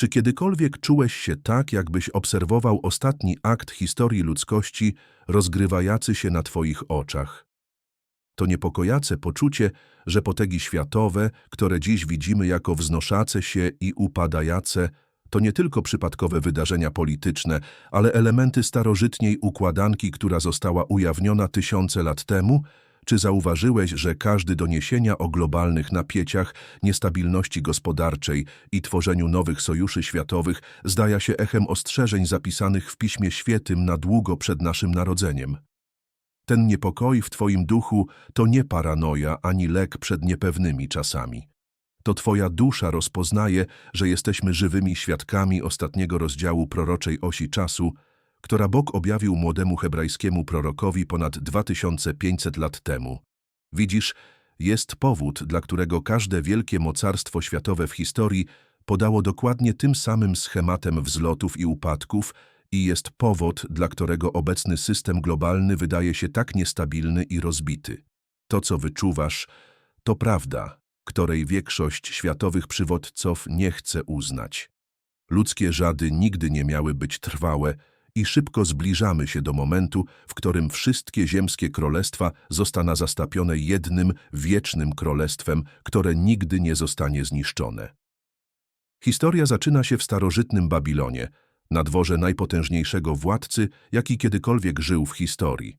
Czy kiedykolwiek czułeś się tak, jakbyś obserwował ostatni akt historii ludzkości rozgrywający się na twoich oczach? To niepokojące poczucie, że potęgi światowe, które dziś widzimy jako wznoszace się i upadające, to nie tylko przypadkowe wydarzenia polityczne, ale elementy starożytniej układanki, która została ujawniona tysiące lat temu? Czy zauważyłeś, że każdy doniesienia o globalnych napięciach, niestabilności gospodarczej i tworzeniu nowych sojuszy światowych zdaje się echem ostrzeżeń zapisanych w Piśmie Świętym na długo przed naszym narodzeniem? Ten niepokoi w Twoim duchu to nie paranoja ani lek przed niepewnymi czasami. To Twoja dusza rozpoznaje, że jesteśmy żywymi świadkami ostatniego rozdziału proroczej osi czasu, która Bóg objawił młodemu hebrajskiemu prorokowi ponad 2500 lat temu. Widzisz, jest powód, dla którego każde wielkie mocarstwo światowe w historii podało dokładnie tym samym schematem wzlotów i upadków i jest powód, dla którego obecny system globalny wydaje się tak niestabilny i rozbity. To, co wyczuwasz, to prawda, której większość światowych przywódców nie chce uznać. Ludzkie żady nigdy nie miały być trwałe i szybko zbliżamy się do momentu, w którym wszystkie ziemskie królestwa zostaną zastąpione jednym wiecznym królestwem, które nigdy nie zostanie zniszczone. Historia zaczyna się w starożytnym Babilonie, na dworze najpotężniejszego władcy, jaki kiedykolwiek żył w historii.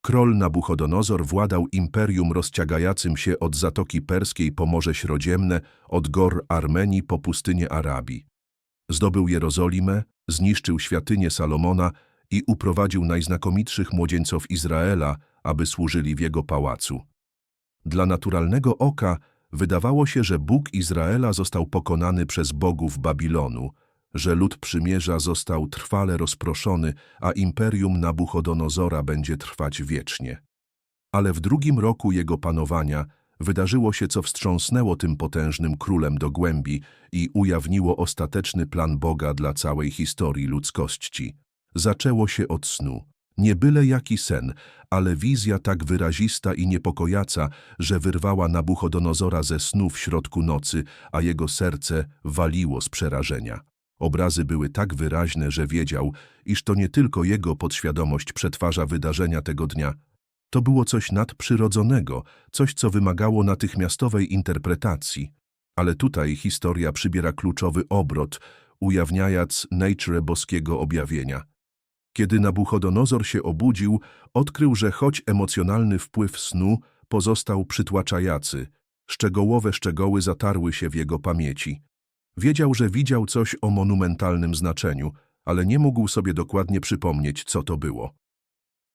Król Nabuchodonozor władał imperium rozciągającym się od Zatoki Perskiej po Morze Śródziemne, od gór Armenii po pustynię Arabii. Zdobył Jerozolimę, zniszczył świątynię Salomona i uprowadził najznakomitszych młodzieńców Izraela, aby służyli w jego pałacu. Dla naturalnego oka wydawało się, że Bóg Izraela został pokonany przez bogów Babilonu, że lud przymierza został trwale rozproszony, a imperium Nabuchodonozora będzie trwać wiecznie. Ale w drugim roku jego panowania wydarzyło się, co wstrząsnęło tym potężnym królem do głębi i ujawniło ostateczny plan Boga dla całej historii ludzkości. Zaczęło się od snu. Nie byle jaki sen, ale wizja tak wyrazista i niepokojaca, że wyrwała Nabuchodonozora ze snu w środku nocy, a jego serce waliło z przerażenia. Obrazy były tak wyraźne, że wiedział, iż to nie tylko jego podświadomość przetwarza wydarzenia tego dnia. To było coś nadprzyrodzonego, coś, co wymagało natychmiastowej interpretacji. Ale tutaj historia przybiera kluczowy obrot, ujawniając nature boskiego objawienia. Kiedy Nabuchodonozor się obudził, odkrył, że choć emocjonalny wpływ snu pozostał przytłaczający, szczegółowe szczegóły zatarły się w jego pamięci. Wiedział, że widział coś o monumentalnym znaczeniu, ale nie mógł sobie dokładnie przypomnieć, co to było.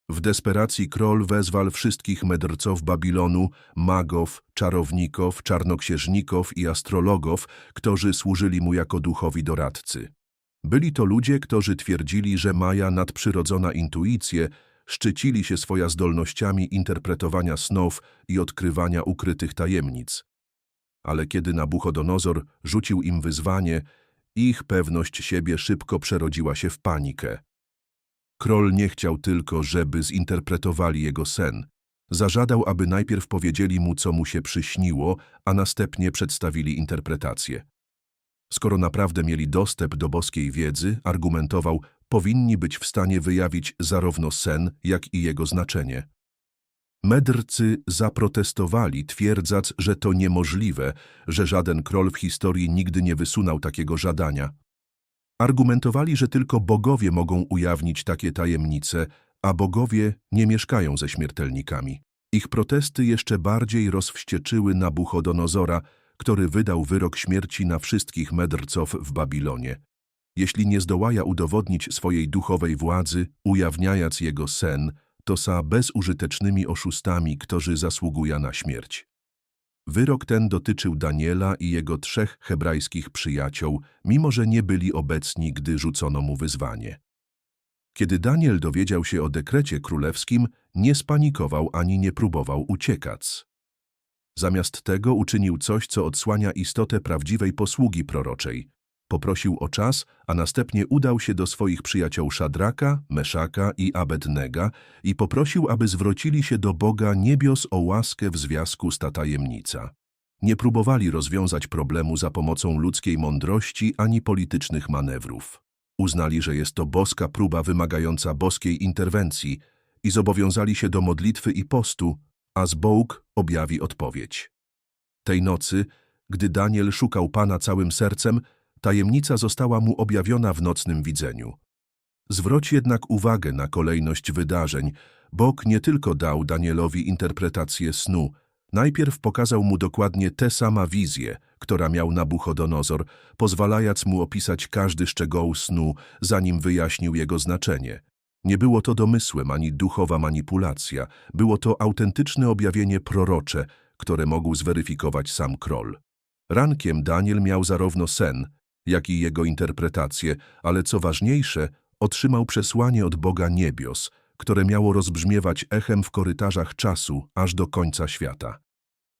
W desperacji król wezwał wszystkich mędrców Babilonu, magów, czarowników, czarnoksiężników i astrologów, którzy służyli mu jako duchowi doradcy. Byli to ludzie, którzy twierdzili, że maja nadprzyrodzona intuicję, szczycili się swoja zdolnościami interpretowania snów i odkrywania ukrytych tajemnic ale kiedy Nabuchodonozor rzucił im wyzwanie, ich pewność siebie szybko przerodziła się w panikę. Król nie chciał tylko, żeby zinterpretowali jego sen. Zażadał, aby najpierw powiedzieli mu, co mu się przyśniło, a następnie przedstawili interpretację. Skoro naprawdę mieli dostęp do boskiej wiedzy, argumentował, powinni być w stanie wyjawić zarówno sen, jak i jego znaczenie. Medrcy zaprotestowali, twierdząc, że to niemożliwe, że żaden król w historii nigdy nie wysunął takiego żadania. Argumentowali, że tylko bogowie mogą ujawnić takie tajemnice, a bogowie nie mieszkają ze śmiertelnikami. Ich protesty jeszcze bardziej rozwścieczyły Nabuchodonozora, który wydał wyrok śmierci na wszystkich medrców w Babilonie. Jeśli nie zdołaja udowodnić swojej duchowej władzy, ujawniając jego sen, to sa bezużytecznymi oszustami, którzy zasługują na śmierć. Wyrok ten dotyczył Daniela i jego trzech hebrajskich przyjaciół, mimo że nie byli obecni, gdy rzucono mu wyzwanie. Kiedy Daniel dowiedział się o dekrecie królewskim, nie spanikował ani nie próbował uciekać. Zamiast tego uczynił coś, co odsłania istotę prawdziwej posługi proroczej, poprosił o czas, a następnie udał się do swoich przyjaciół Szadraka, Meszaka i Abednega i poprosił, aby zwrócili się do Boga niebios o łaskę w związku z ta tajemnica. Nie próbowali rozwiązać problemu za pomocą ludzkiej mądrości ani politycznych manewrów. Uznali, że jest to boska próba wymagająca boskiej interwencji i zobowiązali się do modlitwy i postu, a z Bóg objawi odpowiedź. Tej nocy, gdy Daniel szukał Pana całym sercem, tajemnica została mu objawiona w nocnym widzeniu. Zwróć jednak uwagę na kolejność wydarzeń. Bóg nie tylko dał Danielowi interpretację snu, najpierw pokazał mu dokładnie tę sama wizję, która miał Nabuchodonozor, pozwalając mu opisać każdy szczegół snu, zanim wyjaśnił jego znaczenie. Nie było to domysłem ani duchowa manipulacja, było to autentyczne objawienie prorocze, które mógł zweryfikować sam król. Rankiem Daniel miał zarówno sen, jak i jego interpretację, ale co ważniejsze, otrzymał przesłanie od Boga niebios, które miało rozbrzmiewać echem w korytarzach czasu aż do końca świata.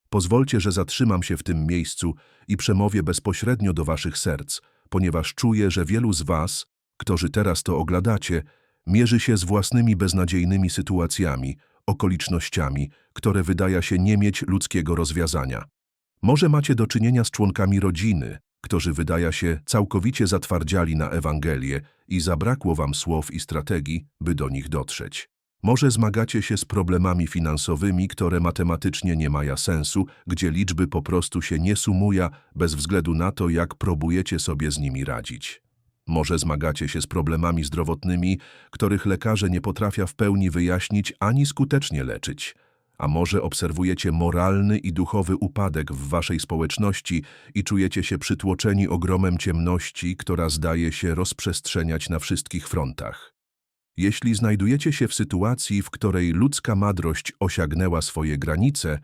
Pozwólcie, że zatrzymam się w tym miejscu i przemówię bezpośrednio do waszych serc, ponieważ czuję, że wielu z was, którzy teraz to oglądacie, mierzy się z własnymi beznadziejnymi sytuacjami, okolicznościami, które wydaje się nie mieć ludzkiego rozwiązania. Może macie do czynienia z członkami rodziny, którzy wydaje się całkowicie zatwardziali na Ewangelię i zabrakło wam słów i strategii, by do nich dotrzeć. Może zmagacie się z problemami finansowymi, które matematycznie nie mają sensu, gdzie liczby po prostu się nie sumują bez względu na to, jak próbujecie sobie z nimi radzić. Może zmagacie się z problemami zdrowotnymi, których lekarze nie potrafią w pełni wyjaśnić ani skutecznie leczyć. A może obserwujecie moralny i duchowy upadek w waszej społeczności i czujecie się przytłoczeni ogromem ciemności, która zdaje się rozprzestrzeniać na wszystkich frontach. Jeśli znajdujecie się w sytuacji, w której ludzka madrość osiągnęła swoje granice,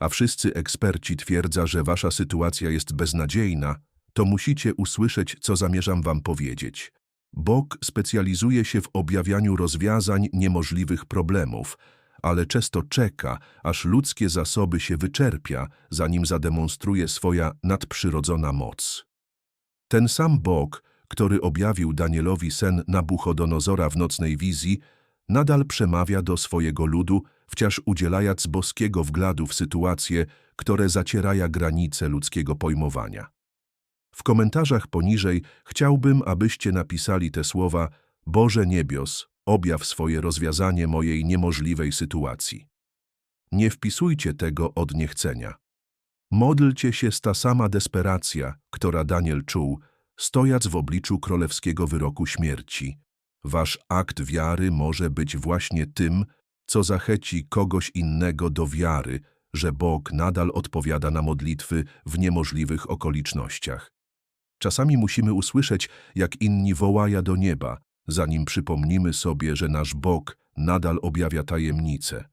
a wszyscy eksperci twierdzą, że wasza sytuacja jest beznadziejna, to musicie usłyszeć, co zamierzam wam powiedzieć. Bóg specjalizuje się w objawianiu rozwiązań niemożliwych problemów, ale często czeka, aż ludzkie zasoby się wyczerpia, zanim zademonstruje swoja nadprzyrodzona moc. Ten sam Bóg, który objawił Danielowi sen Nabuchodonozora w nocnej wizji, nadal przemawia do swojego ludu, wciąż udzielając boskiego wglądu w sytuacje, które zacierają granice ludzkiego pojmowania. W komentarzach poniżej chciałbym, abyście napisali te słowa Boże niebios, objaw swoje rozwiązanie mojej niemożliwej sytuacji. Nie wpisujcie tego od niechcenia. Modlcie się z ta sama desperacja, która Daniel czuł, stojąc w obliczu królewskiego wyroku śmierci. Wasz akt wiary może być właśnie tym, co zachęci kogoś innego do wiary, że Bóg nadal odpowiada na modlitwy w niemożliwych okolicznościach. Czasami musimy usłyszeć, jak inni wołają do nieba, zanim przypomnimy sobie, że nasz Bóg nadal objawia tajemnice.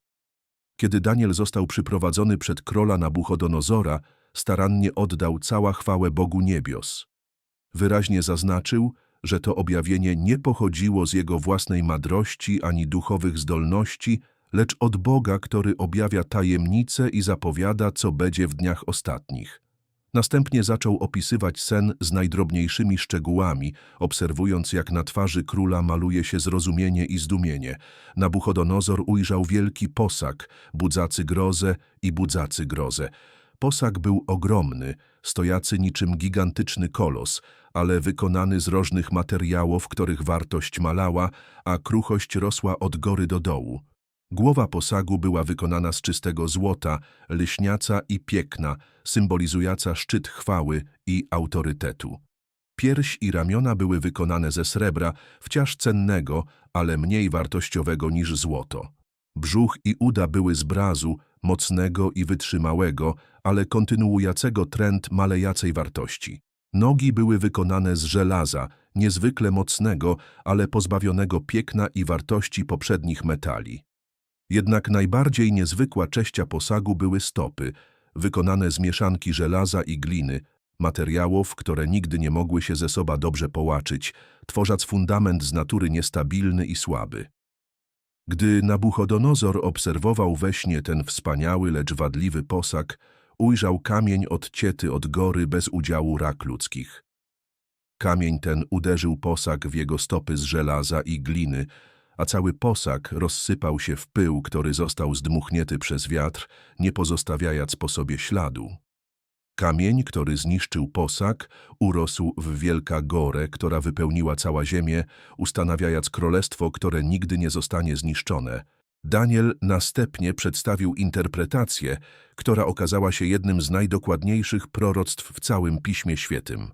Kiedy Daniel został przyprowadzony przed króla Nabuchodonozora, starannie oddał cała chwałę Bogu niebios. Wyraźnie zaznaczył, że to objawienie nie pochodziło z jego własnej madrości ani duchowych zdolności, lecz od Boga, który objawia tajemnice i zapowiada, co będzie w dniach ostatnich. Następnie zaczął opisywać sen z najdrobniejszymi szczegółami, obserwując jak na twarzy króla maluje się zrozumienie i zdumienie. Nabuchodonozor ujrzał wielki posag, budzacy grozę i budzacy grozę. Posag był ogromny, stojacy niczym gigantyczny kolos, ale wykonany z różnych materiałów, których wartość malała, a kruchość rosła od gory do dołu. Głowa posagu była wykonana z czystego złota, lśniaca i piękna, symbolizująca szczyt chwały i autorytetu. Pierś i ramiona były wykonane ze srebra, wciąż cennego, ale mniej wartościowego niż złoto. Brzuch i uda były z brazu, mocnego i wytrzymałego, ale kontynuującego trend malejącej wartości. Nogi były wykonane z żelaza, niezwykle mocnego, ale pozbawionego piękna i wartości poprzednich metali. Jednak najbardziej niezwykła cześcia posagu były stopy, wykonane z mieszanki żelaza i gliny, materiałów, które nigdy nie mogły się ze sobą dobrze połaczyć, tworząc fundament z natury niestabilny i słaby. Gdy Nabuchodonozor obserwował we śnie ten wspaniały, lecz wadliwy posag, ujrzał kamień odcięty od gory bez udziału rak ludzkich. Kamień ten uderzył posag w jego stopy z żelaza i gliny, a cały posag rozsypał się w pył, który został zdmuchnięty przez wiatr, nie pozostawiając po sobie śladu. Kamień, który zniszczył posag, urósł w wielka gorę, która wypełniła cała ziemię, ustanawiając królestwo, które nigdy nie zostanie zniszczone. Daniel następnie przedstawił interpretację, która okazała się jednym z najdokładniejszych proroctw w całym Piśmie Świętym.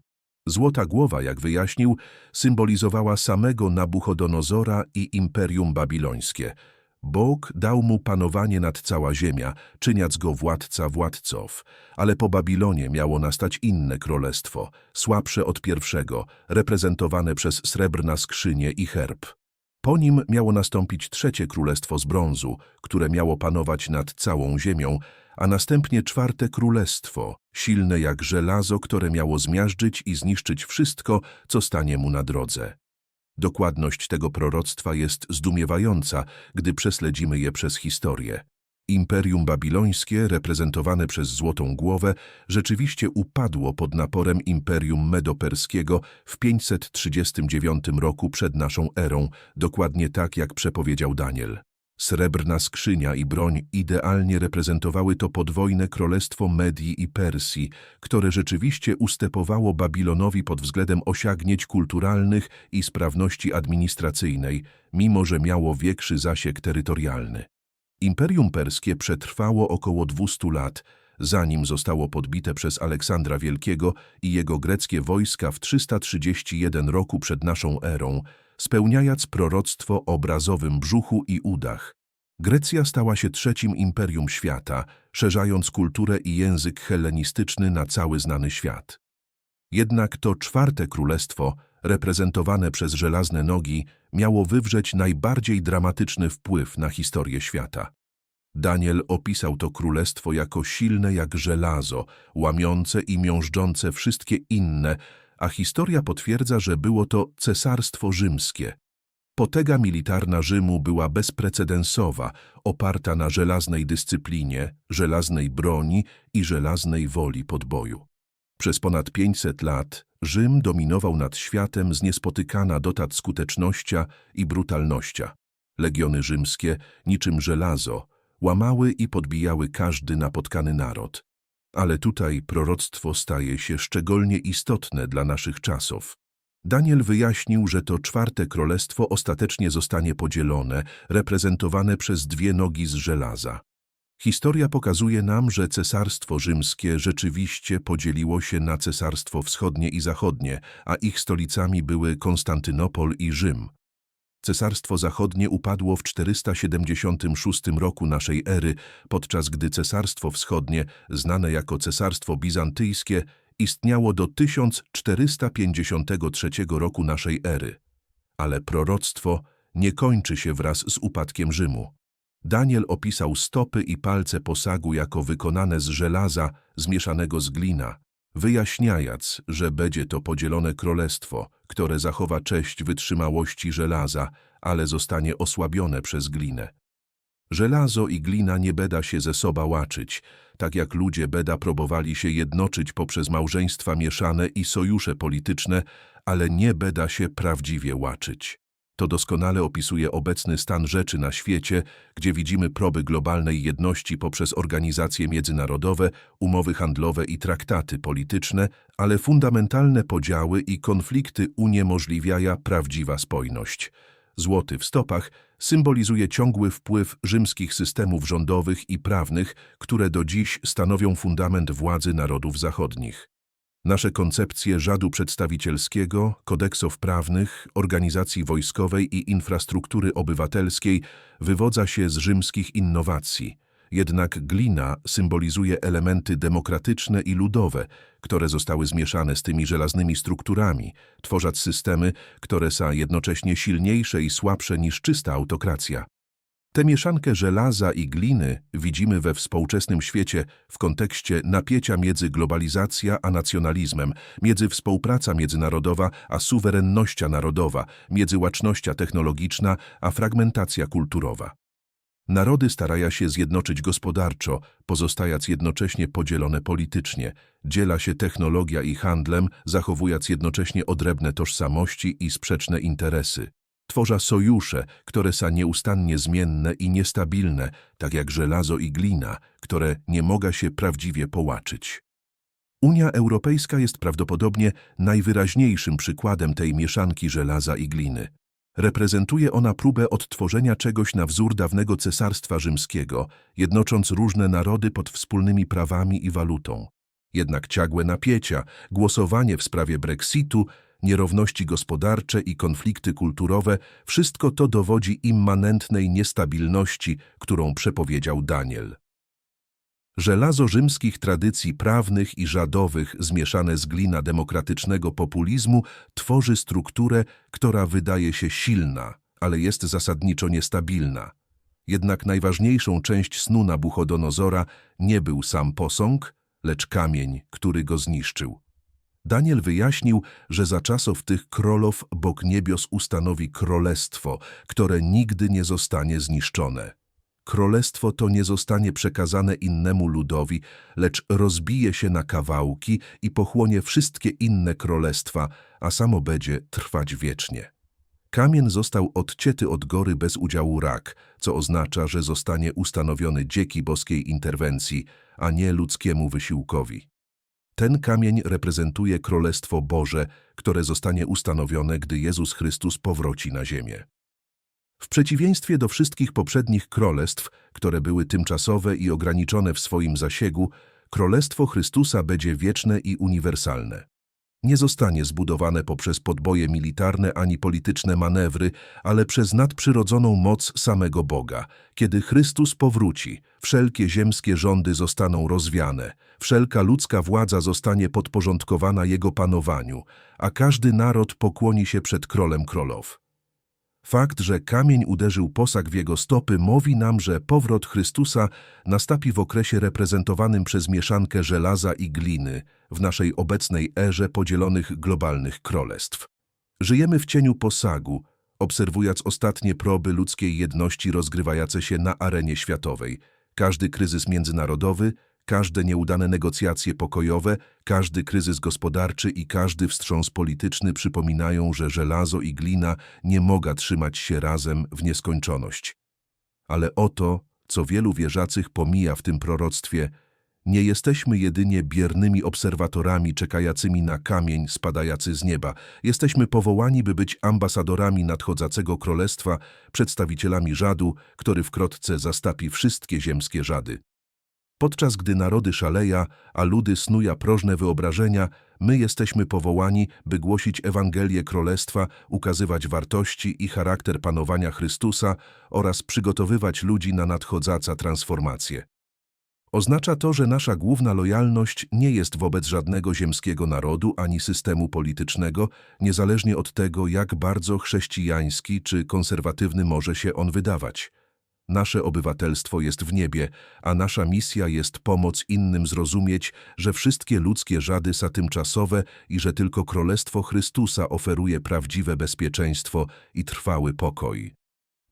Złota głowa, jak wyjaśnił, symbolizowała samego Nabuchodonozora i Imperium Babilońskie. Bóg dał mu panowanie nad cała ziemia, czyniąc go władca władców. Ale po Babilonie miało nastać inne królestwo, słabsze od pierwszego, reprezentowane przez srebrna skrzynię i herb. Po nim miało nastąpić trzecie królestwo z brązu, które miało panować nad całą ziemią, a następnie czwarte królestwo, silne jak żelazo, które miało zmiażdżyć i zniszczyć wszystko, co stanie mu na drodze. Dokładność tego proroctwa jest zdumiewająca, gdy prześledzimy je przez historię. Imperium babilońskie, reprezentowane przez Złotą Głowę, rzeczywiście upadło pod naporem Imperium Medoperskiego w 539 roku przed naszą erą, dokładnie tak jak przepowiedział Daniel. Srebrna skrzynia i broń idealnie reprezentowały to podwojne królestwo Medii i Persji, które rzeczywiście ustępowało Babilonowi pod względem osiągnięć kulturalnych i sprawności administracyjnej, mimo że miało większy zasięg terytorialny. Imperium Perskie przetrwało około 200 lat, zanim zostało podbite przez Aleksandra Wielkiego i jego greckie wojska w 331 roku przed naszą erą, spełniając proroctwo obrazowym brzuchu i udach. Grecja stała się trzecim imperium świata, szerzając kulturę i język hellenistyczny na cały znany świat. Jednak to czwarte królestwo, reprezentowane przez żelazne nogi, miało wywrzeć najbardziej dramatyczny wpływ na historię świata. Daniel opisał to królestwo jako silne jak żelazo, łamiące i miążdżące wszystkie inne, a historia potwierdza, że było to cesarstwo rzymskie. Potęga militarna Rzymu była bezprecedensowa, oparta na żelaznej dyscyplinie, żelaznej broni i żelaznej woli podboju. Przez ponad 500 lat Rzym dominował nad światem z niespotykana dotąd skutecznością i brutalnością. Legiony rzymskie, niczym żelazo, łamały i podbijały każdy napotkany naród. Ale tutaj proroctwo staje się szczególnie istotne dla naszych czasów. Daniel wyjaśnił, że to czwarte królestwo ostatecznie zostanie podzielone, reprezentowane przez dwie nogi z żelaza. Historia pokazuje nam, że cesarstwo rzymskie rzeczywiście podzieliło się na cesarstwo wschodnie i zachodnie, a ich stolicami były Konstantynopol i Rzym. Cesarstwo Zachodnie upadło w 476 roku naszej ery, podczas gdy Cesarstwo Wschodnie, znane jako Cesarstwo Bizantyjskie, istniało do 1453 roku naszej ery. Ale proroctwo nie kończy się wraz z upadkiem Rzymu. Daniel opisał stopy i palce posagu jako wykonane z żelaza zmieszanego z glina, wyjaśniając, że będzie to podzielone królestwo, które zachowa cześć wytrzymałości żelaza, ale zostanie osłabione przez glinę. Żelazo i glina nie beda się ze sobą łaczyć, tak jak ludzie beda próbowali się jednoczyć poprzez małżeństwa mieszane i sojusze polityczne, ale nie beda się prawdziwie łaczyć. To doskonale opisuje obecny stan rzeczy na świecie, gdzie widzimy próby globalnej jedności poprzez organizacje międzynarodowe, umowy handlowe i traktaty polityczne, ale fundamentalne podziały i konflikty uniemożliwiają prawdziwa spójność. Złoty w stopach symbolizuje ciągły wpływ rzymskich systemów rządowych i prawnych, które do dziś stanowią fundament władzy narodów zachodnich. Nasze koncepcje żadu przedstawicielskiego, kodeksów prawnych, organizacji wojskowej i infrastruktury obywatelskiej wywodza się z rzymskich innowacji. Jednak glina symbolizuje elementy demokratyczne i ludowe, które zostały zmieszane z tymi żelaznymi strukturami, tworząc systemy, które są jednocześnie silniejsze i słabsze niż czysta autokracja. Tę mieszankę żelaza i gliny widzimy we współczesnym świecie w kontekście napięcia między globalizacja a nacjonalizmem, między współpraca międzynarodowa a suwerennością narodowa, między łacznością technologiczna a fragmentacja kulturowa. Narody starają się zjednoczyć gospodarczo, pozostając jednocześnie podzielone politycznie, dziela się technologia i handlem, zachowując jednocześnie odrębne tożsamości i sprzeczne interesy. Tworza sojusze, które są nieustannie zmienne i niestabilne, tak jak żelazo i glina, które nie mogą się prawdziwie połaczyć. Unia Europejska jest prawdopodobnie najwyraźniejszym przykładem tej mieszanki żelaza i gliny. Reprezentuje ona próbę odtworzenia czegoś na wzór dawnego cesarstwa rzymskiego, jednocząc różne narody pod wspólnymi prawami i walutą. Jednak ciągłe napięcia, głosowanie w sprawie Brexitu, nierówności gospodarcze i konflikty kulturowe, wszystko to dowodzi immanentnej niestabilności, którą przepowiedział Daniel. Żelazo rzymskich tradycji prawnych i żadowych zmieszane z glina demokratycznego populizmu tworzy strukturę, która wydaje się silna, ale jest zasadniczo niestabilna. Jednak najważniejszą część snu Nabuchodonozora nie był sam posąg, lecz kamień, który go zniszczył. Daniel wyjaśnił, że za czasów tych królów Bóg niebios ustanowi królestwo, które nigdy nie zostanie zniszczone. Królestwo to nie zostanie przekazane innemu ludowi, lecz rozbije się na kawałki i pochłonie wszystkie inne królestwa, a samo będzie trwać wiecznie. Kamień został odcięty od gory bez udziału rak, co oznacza, że zostanie ustanowiony dzięki boskiej interwencji, a nie ludzkiemu wysiłkowi. Ten kamień reprezentuje Królestwo Boże, które zostanie ustanowione, gdy Jezus Chrystus powróci na ziemię. W przeciwieństwie do wszystkich poprzednich królestw, które były tymczasowe i ograniczone w swoim zasięgu, Królestwo Chrystusa będzie wieczne i uniwersalne. Nie zostanie zbudowane poprzez podboje militarne ani polityczne manewry, ale przez nadprzyrodzoną moc samego Boga. Kiedy Chrystus powróci, wszelkie ziemskie rządy zostaną rozwiane, wszelka ludzka władza zostanie podporządkowana Jego panowaniu, a każdy naród pokłoni się przed Królem Królow. Fakt, że kamień uderzył posag w jego stopy, mówi nam, że powrót Chrystusa nastąpi w okresie reprezentowanym przez mieszankę żelaza i gliny w naszej obecnej erze podzielonych globalnych królestw. Żyjemy w cieniu posagu, obserwując ostatnie proby ludzkiej jedności rozgrywające się na arenie światowej. Każdy kryzys międzynarodowy, każde nieudane negocjacje pokojowe, każdy kryzys gospodarczy i każdy wstrząs polityczny przypominają, że żelazo i glina nie mogą trzymać się razem w nieskończoność. Ale oto, co wielu wierzacych pomija w tym proroctwie, nie jesteśmy jedynie biernymi obserwatorami czekającymi na kamień spadający z nieba. Jesteśmy powołani, by być ambasadorami nadchodzącego królestwa, przedstawicielami żadu, który wkrótce zastapi wszystkie ziemskie żady. Podczas gdy narody szaleja, a ludy snuja prożne wyobrażenia, my jesteśmy powołani, by głosić Ewangelię Królestwa, ukazywać wartości i charakter panowania Chrystusa oraz przygotowywać ludzi na nadchodząca transformację. Oznacza to, że nasza główna lojalność nie jest wobec żadnego ziemskiego narodu ani systemu politycznego, niezależnie od tego, jak bardzo chrześcijański czy konserwatywny może się on wydawać. Nasze obywatelstwo jest w niebie, a nasza misja jest pomoc innym zrozumieć, że wszystkie ludzkie żady są tymczasowe i że tylko Królestwo Chrystusa oferuje prawdziwe bezpieczeństwo i trwały pokój.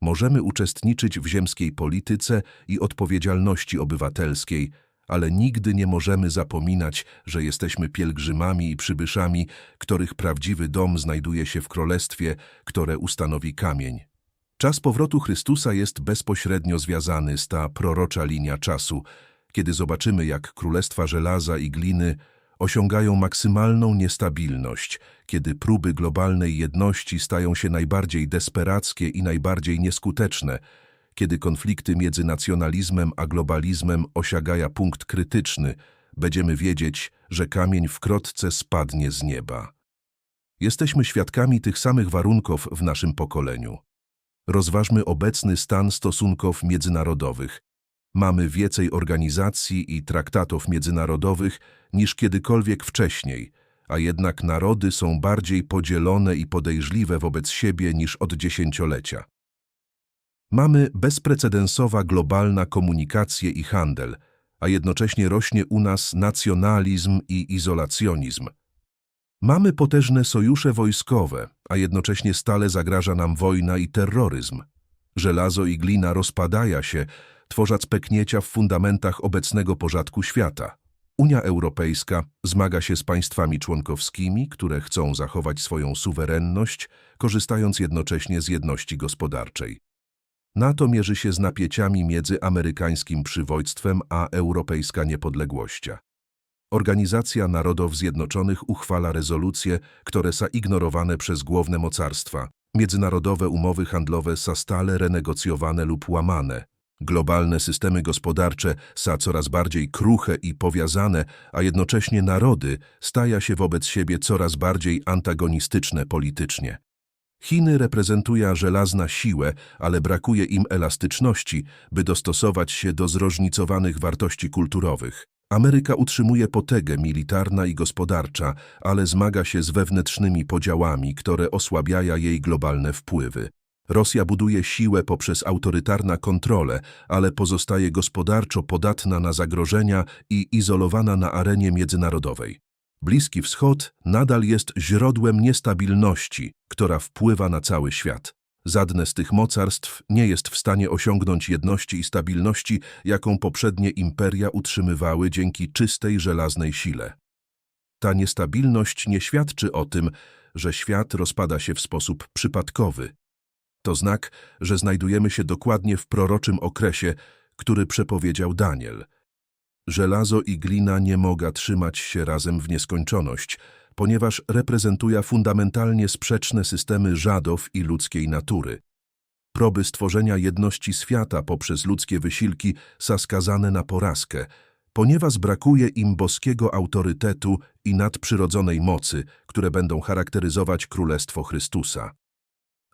Możemy uczestniczyć w ziemskiej polityce i odpowiedzialności obywatelskiej, ale nigdy nie możemy zapominać, że jesteśmy pielgrzymami i przybyszami, których prawdziwy dom znajduje się w Królestwie, które ustanowi kamień. Czas powrotu Chrystusa jest bezpośrednio związany z ta prorocza linia czasu, kiedy zobaczymy, jak królestwa żelaza i gliny osiągają maksymalną niestabilność, kiedy próby globalnej jedności stają się najbardziej desperackie i najbardziej nieskuteczne, kiedy konflikty między nacjonalizmem a globalizmem osiągają punkt krytyczny, będziemy wiedzieć, że kamień wkrótce spadnie z nieba. Jesteśmy świadkami tych samych warunków w naszym pokoleniu. Rozważmy obecny stan stosunków międzynarodowych. Mamy więcej organizacji i traktatów międzynarodowych niż kiedykolwiek wcześniej, a jednak narody są bardziej podzielone i podejrzliwe wobec siebie niż od dziesięciolecia. Mamy bezprecedensowa globalna komunikację i handel, a jednocześnie rośnie u nas nacjonalizm i izolacjonizm. Mamy potężne sojusze wojskowe, a jednocześnie stale zagraża nam wojna i terroryzm. Żelazo i glina rozpadają się, tworząc pekniecia w fundamentach obecnego porządku świata. Unia Europejska zmaga się z państwami członkowskimi, które chcą zachować swoją suwerenność, korzystając jednocześnie z jedności gospodarczej. NATO mierzy się z napięciami między amerykańskim przywództwem a europejska niepodległością. Organizacja Narodów Zjednoczonych uchwala rezolucje, które są ignorowane przez główne mocarstwa. Międzynarodowe umowy handlowe są stale renegocjowane lub łamane. Globalne systemy gospodarcze są coraz bardziej kruche i powiązane, a jednocześnie narody stają się wobec siebie coraz bardziej antagonistyczne politycznie. Chiny reprezentuje żelazna siłę, ale brakuje im elastyczności, by dostosować się do zróżnicowanych wartości kulturowych. Ameryka utrzymuje potęgę militarna i gospodarcza, ale zmaga się z wewnętrznymi podziałami, które osłabiają jej globalne wpływy. Rosja buduje siłę poprzez autorytarna kontrolę, ale pozostaje gospodarczo podatna na zagrożenia i izolowana na arenie międzynarodowej. Bliski Wschód nadal jest źródłem niestabilności, która wpływa na cały świat. Żadne z tych mocarstw nie jest w stanie osiągnąć jedności i stabilności, jaką poprzednie imperia utrzymywały dzięki czystej żelaznej sile. Ta niestabilność nie świadczy o tym, że świat rozpada się w sposób przypadkowy. To znak, że znajdujemy się dokładnie w proroczym okresie, który przepowiedział Daniel. Żelazo i glina nie mogą trzymać się razem w nieskończoność, ponieważ reprezentuje fundamentalnie sprzeczne systemy żadów i ludzkiej natury. Próby stworzenia jedności świata poprzez ludzkie wysiłki są skazane na porażkę, ponieważ brakuje im boskiego autorytetu i nadprzyrodzonej mocy, które będą charakteryzować Królestwo Chrystusa.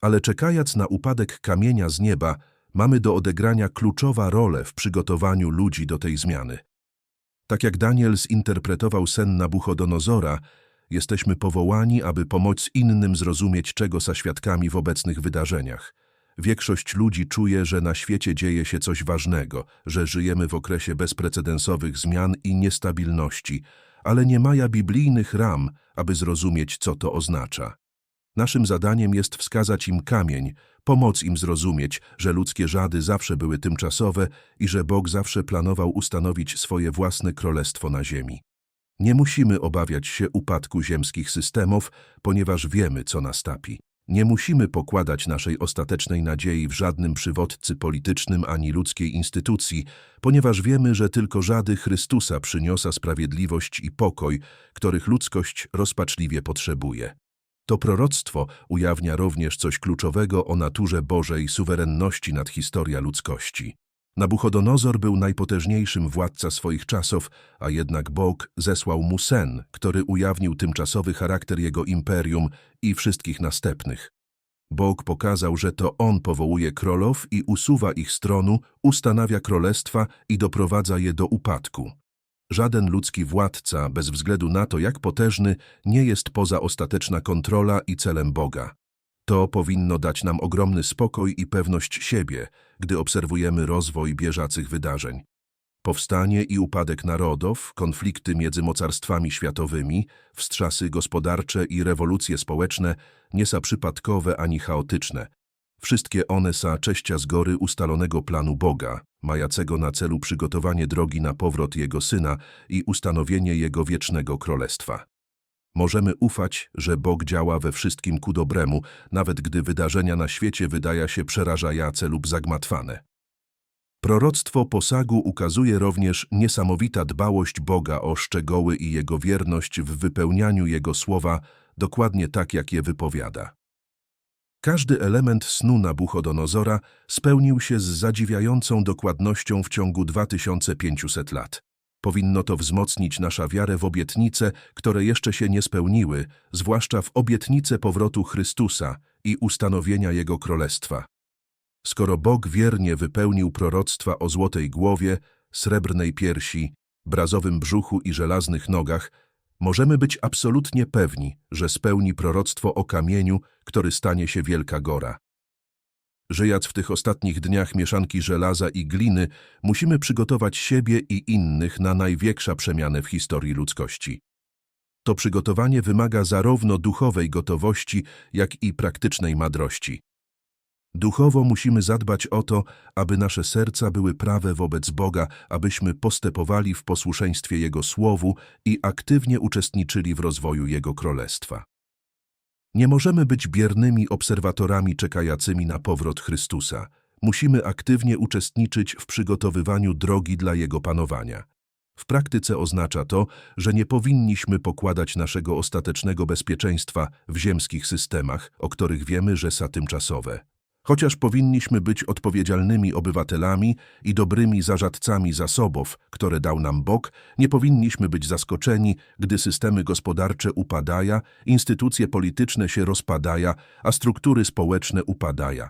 Ale czekając na upadek kamienia z nieba, mamy do odegrania kluczowa rolę w przygotowaniu ludzi do tej zmiany. Tak jak Daniel zinterpretował sen Nabuchodonozora, jesteśmy powołani, aby pomóc innym zrozumieć, czego są świadkami w obecnych wydarzeniach. Większość ludzi czuje, że na świecie dzieje się coś ważnego, że żyjemy w okresie bezprecedensowych zmian i niestabilności, ale nie maja biblijnych ram, aby zrozumieć, co to oznacza. Naszym zadaniem jest wskazać im kamień, pomóc im zrozumieć, że ludzkie żady zawsze były tymczasowe i że Bóg zawsze planował ustanowić swoje własne królestwo na ziemi. Nie musimy obawiać się upadku ziemskich systemów, ponieważ wiemy, co nastąpi. Nie musimy pokładać naszej ostatecznej nadziei w żadnym przywódcy politycznym ani ludzkiej instytucji, ponieważ wiemy, że tylko żady Chrystusa przyniosą sprawiedliwość i pokój, których ludzkość rozpaczliwie potrzebuje. To proroctwo ujawnia również coś kluczowego o naturze Bożej suwerenności nad historią ludzkości. Nabuchodonozor był najpotężniejszym władca swoich czasów, a jednak Bóg zesłał mu sen, który ujawnił tymczasowy charakter jego imperium i wszystkich następnych. Bóg pokazał, że to On powołuje królów i usuwa ich z tronu, ustanawia królestwa i doprowadza je do upadku. Żaden ludzki władca, bez względu na to, jak potężny, nie jest poza ostateczna kontrola i celem Boga. To powinno dać nam ogromny spokój i pewność siebie, gdy obserwujemy rozwój bieżących wydarzeń. Powstanie i upadek narodów, konflikty między mocarstwami światowymi, wstrzasy gospodarcze i rewolucje społeczne nie są przypadkowe ani chaotyczne. Wszystkie one są cześcia z gory ustalonego planu Boga, mającego na celu przygotowanie drogi na powrót Jego Syna i ustanowienie Jego wiecznego królestwa. Możemy ufać, że Bóg działa we wszystkim ku dobremu, nawet gdy wydarzenia na świecie wydają się przerażające lub zagmatwane. Proroctwo posagu ukazuje również niesamowita dbałość Boga o szczegóły i Jego wierność w wypełnianiu Jego słowa dokładnie tak, jak je wypowiada. Każdy element snu Nabuchodonozora spełnił się z zadziwiającą dokładnością w ciągu 2500 lat. Powinno to wzmocnić nasza wiarę w obietnice, które jeszcze się nie spełniły, zwłaszcza w obietnicę powrotu Chrystusa i ustanowienia Jego Królestwa. Skoro Bóg wiernie wypełnił proroctwa o złotej głowie, srebrnej piersi, brazowym brzuchu i żelaznych nogach, możemy być absolutnie pewni, że spełni proroctwo o kamieniu, który stanie się wielka gora. Żyjąc w tych ostatnich dniach mieszanki żelaza i gliny, musimy przygotować siebie i innych na największa przemianę w historii ludzkości. To przygotowanie wymaga zarówno duchowej gotowości, jak i praktycznej mądrości. Duchowo musimy zadbać o to, aby nasze serca były prawe wobec Boga, abyśmy postępowali w posłuszeństwie Jego Słowu i aktywnie uczestniczyli w rozwoju Jego Królestwa. Nie możemy być biernymi obserwatorami czekającymi na powrót Chrystusa. Musimy aktywnie uczestniczyć w przygotowywaniu drogi dla Jego panowania. W praktyce oznacza to, że nie powinniśmy pokładać naszego ostatecznego bezpieczeństwa w ziemskich systemach, o których wiemy, że są tymczasowe. Chociaż powinniśmy być odpowiedzialnymi obywatelami i dobrymi zarządcami zasobów, które dał nam Bóg, nie powinniśmy być zaskoczeni, gdy systemy gospodarcze upadają, instytucje polityczne się rozpadają, a struktury społeczne upadają.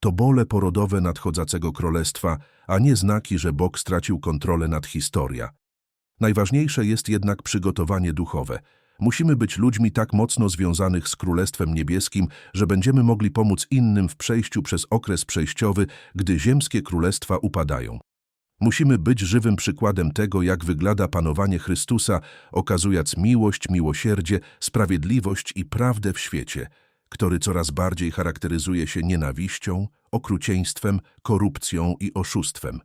To bole porodowe nadchodzącego królestwa, a nie znaki, że Bóg stracił kontrolę nad historią. Najważniejsze jest jednak przygotowanie duchowe. Musimy być ludźmi tak mocno związanych z Królestwem Niebieskim, że będziemy mogli pomóc innym w przejściu przez okres przejściowy, gdy ziemskie królestwa upadają. Musimy być żywym przykładem tego, jak wygląda panowanie Chrystusa, okazując miłość, miłosierdzie, sprawiedliwość i prawdę w świecie, który coraz bardziej charakteryzuje się nienawiścią, okrucieństwem, korupcją i oszustwem.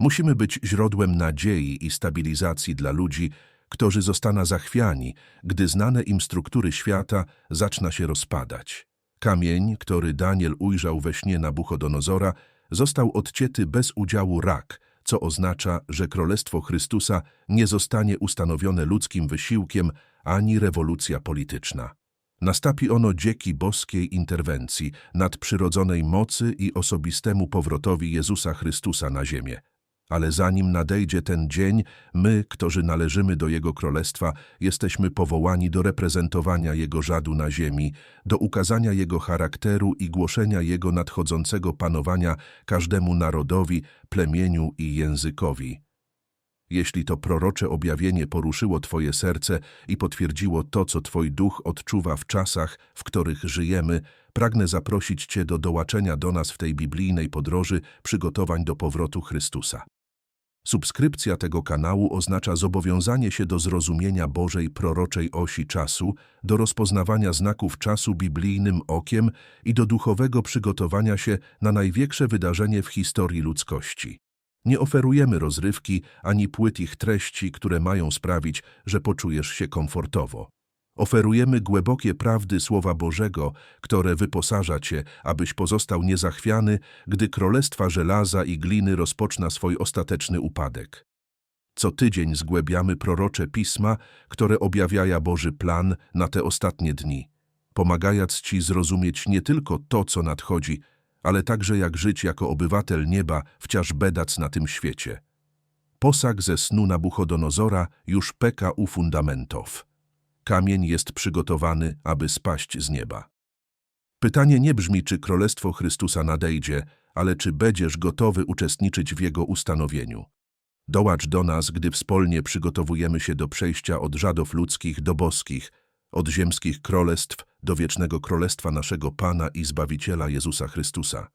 Musimy być źródłem nadziei i stabilizacji dla ludzi, którzy zostaną zachwiani, gdy znane im struktury świata zaczną się rozpadać. Kamień, który Daniel ujrzał we śnie Nabuchodonozora, został odcięty bez udziału rak, co oznacza, że Królestwo Chrystusa nie zostanie ustanowione ludzkim wysiłkiem ani rewolucja polityczna. Nastąpi ono dzięki boskiej interwencji, nadprzyrodzonej mocy i osobistemu powrotowi Jezusa Chrystusa na ziemię. Ale zanim nadejdzie ten dzień, my, którzy należymy do Jego Królestwa, jesteśmy powołani do reprezentowania Jego żadu na ziemi, do ukazania Jego charakteru i głoszenia Jego nadchodzącego panowania każdemu narodowi, plemieniu i językowi. Jeśli to prorocze objawienie poruszyło Twoje serce i potwierdziło to, co Twój duch odczuwa w czasach, w których żyjemy, pragnę zaprosić Cię do dołączenia do nas w tej biblijnej podróży przygotowań do powrotu Chrystusa. Subskrypcja tego kanału oznacza zobowiązanie się do zrozumienia Bożej proroczej osi czasu, do rozpoznawania znaków czasu biblijnym okiem i do duchowego przygotowania się na największe wydarzenie w historii ludzkości. Nie oferujemy rozrywki ani płyt ich treści, które mają sprawić, że poczujesz się komfortowo. Oferujemy głębokie prawdy Słowa Bożego, które wyposaża Cię, abyś pozostał niezachwiany, gdy królestwa żelaza i gliny rozpoczna swój ostateczny upadek. Co tydzień zgłębiamy prorocze pisma, które objawiają Boży plan na te ostatnie dni, pomagając Ci zrozumieć nie tylko to, co nadchodzi, ale także jak żyć jako obywatel nieba, wciąż bedac na tym świecie. Posag ze snu Nabuchodonozora już peka u fundamentów. Kamień jest przygotowany, aby spaść z nieba. Pytanie nie brzmi, czy Królestwo Chrystusa nadejdzie, ale czy będziesz gotowy uczestniczyć w Jego ustanowieniu. Dołacz do nas, gdy wspólnie przygotowujemy się do przejścia od żadów ludzkich do boskich, od ziemskich królestw do wiecznego królestwa naszego Pana i Zbawiciela Jezusa Chrystusa.